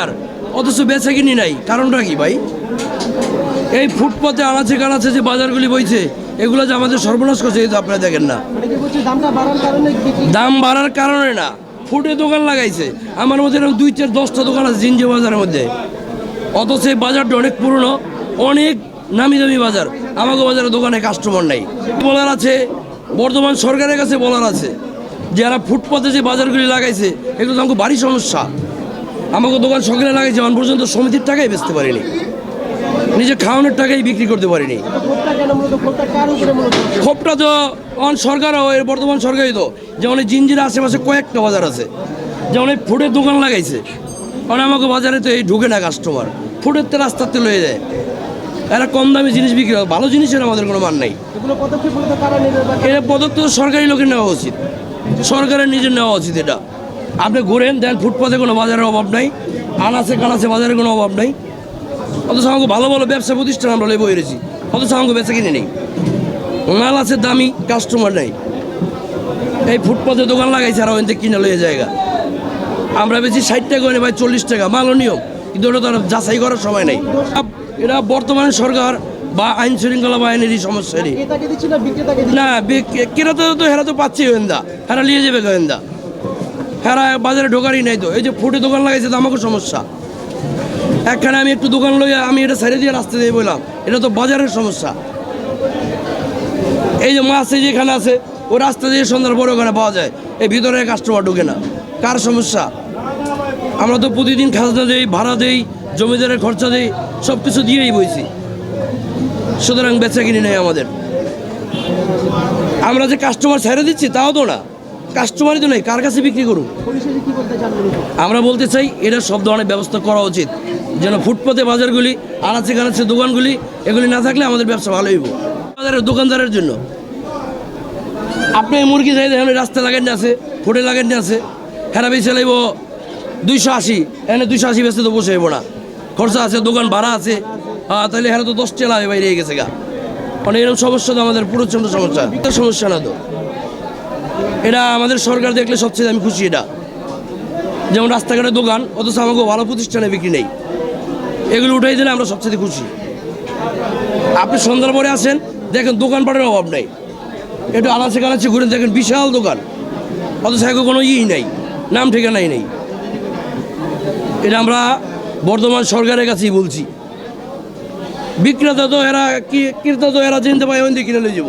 আর অথচ বেচা কিনি নাই। কারণটা কি ভাই? এই ফুটপাতে আনাচে কানাচে যে বাজারগুলি বইছে এগুলো যে আমাদের সর্বনাশ করছে এই তো আপনারা দেখেন না। দাম বাড়ার কারণে না ফুটে দোকান লাগাইছে। আমার মধ্যে এরকম দুই চার দশটা দোকান আছে জিনজি বাজারের মধ্যে। অথচ এই বাজারটা অনেক পুরনো অনেক নামি দামি বাজার। আমাকে বাজারে দোকানে কাস্টমার নাই। বলার আছে বর্তমান সরকারের কাছে বলার আছে যারা ফুটপাতে যে বাজারগুলি লাগাইছে এগুলো তো আমাকে বাড়ি সমস্যা। আমাকে দোকান সকালে লাগাইছে এখন পর্যন্ত সমিতির টাকাই বেচতে পারিনি। নিজে খাওয়ানোর টাকাই বিক্রি করতে পারিনি। ক্ষোভটা তো অন সরকারও এর বর্তমান সরকারই তো। যেমন এই জিঞ্জির আশেপাশে কয়েকটা বাজার আছে। যেমন এই ফুটের দোকান লাগাইছে। কারণ আমাকে বাজারে তো এই ঢুকে না কাস্টমার ফুটের তো রাস্তাতে লয়ে যায়। এরা কম দামি জিনিস বিক্রি হয় ভালো জিনিসের আমাদের কোনো মান নাই। এর পদক্ষেপ সরকারি লোকের নেওয়া উচিত। সরকারের নিজের নেওয়া উচিত এটা। আপনি ঘুরেন দেন ফুটপাতে কোনো বাজারের অভাব নাই আনাচে কানাচে বাজারের কোনো অভাব নাই। অথচ আমাকে ভালো ভালো ব্যবসা প্রতিষ্ঠান আমরা লেবো এরেছি। অথচ আমাকে বেচা কিনে নেই। মাল আছে দামি কাস্টমার নাই। এই ফুটপাতে দোকান লাগাইছে আর থেকে কিনে লইয়ে জায়গা। আমরা বেশি ষাট টাকা করে ভাই চল্লিশ টাকা। মালও নিয়ম কিন্তু ওটা তো আর যাচাই করার সময় নেই। এটা বর্তমানে সরকার বা আইন শৃঙ্খলা বাহিনীরই সমস্যারই ক্রেতাকে দিচ্ছি না কেরাতে তো হেরা তো পাচ্ছি গোয়েন্দা। হেরা নিয়ে যাবে গোয়েন্দা। হেরা বাজারে ঢোকারই নাই তো। এই যে ফুটে দোকান লাগাইছে তো আমাকে সমস্যা। একখানে আমি একটু দোকান লইয়া আমি এটা সাইডে দিয়ে রাস্তা দিয়ে বললাম এটা তো বাজারের সমস্যা। এই যে মাছ এই যে এখানে আছে ও রাস্তা দিয়ে সন্ধ্যার পরে ওখানে পাওয়া যায়। এই ভিতরে কাস্টমার ঢুকে না। কার সমস্যা? আমরা তো প্রতিদিন খাজনা দেই, ভাড়া দেই, জমিদারের খরচা দেই সব কিছু দিয়েই বইছি। সুতরাং বেচা কিনি নেই আমাদের। আমরা যে কাস্টমার ছেড়ে দিচ্ছি তাও তো না। কাস্টমারই তো নেই, কার কাছে বিক্রি করুন পরিশেষে কি বলতে চান মূলত আমরা বলতে চাই, এটা সব ধরনের ব্যবস্থা করা উচিত। যেন ফুটপাতে বাজারগুলি, আনাচে কানাচে দোকানগুলি, এগুলি না থাকলে আমাদের ব্যবসা ভালো হইব। বাজারের দোকানদারের জন্য। আপনি মুরগি চাই দেখেন রাস্তা লাগান আছে, ফুটে লাগান আছে হেরা বেশি লাগব দুইশো আশি এখানে দুইশো আশি বেচতে তো বসে হইব না। খরচা আছে, দোকান ভাড়া আছে হ্যাঁ তাহলে হেরা তো দশ চেলা বাইরে গেছে গা। মানে এরকম সমস্যা তো আমাদের, প্রচণ্ড সমস্যা। সমস্যা না তো? এটা আমাদের সরকার দেখলে সবচেয়ে আমি খুশি এটা। যেমন রাস্তাঘাটের দোকান, অথচ আমাকে ভালো প্রতিষ্ঠানে বিক্রি নেই। এগুলো উঠাই দিলে আমরা সবচেয়ে খুশি। আপনি সন্ধ্যার পরে আসেন, দেখেন দোকানপাটের অভাব নেই। একটু আনাচে কানাচে ঘুরে দেখেন বিশাল দোকান। অথচ এখন কোনো ইই নাই, নাম ঠিকানাই নেই। এটা আমরা বর্তমান সরকারের কাছেই বলছি। বিক্রেতা তো এরা কি ক্রেতা তো এরা চিনতে পায় ওই দিকে কিনে নিয়ে যাব।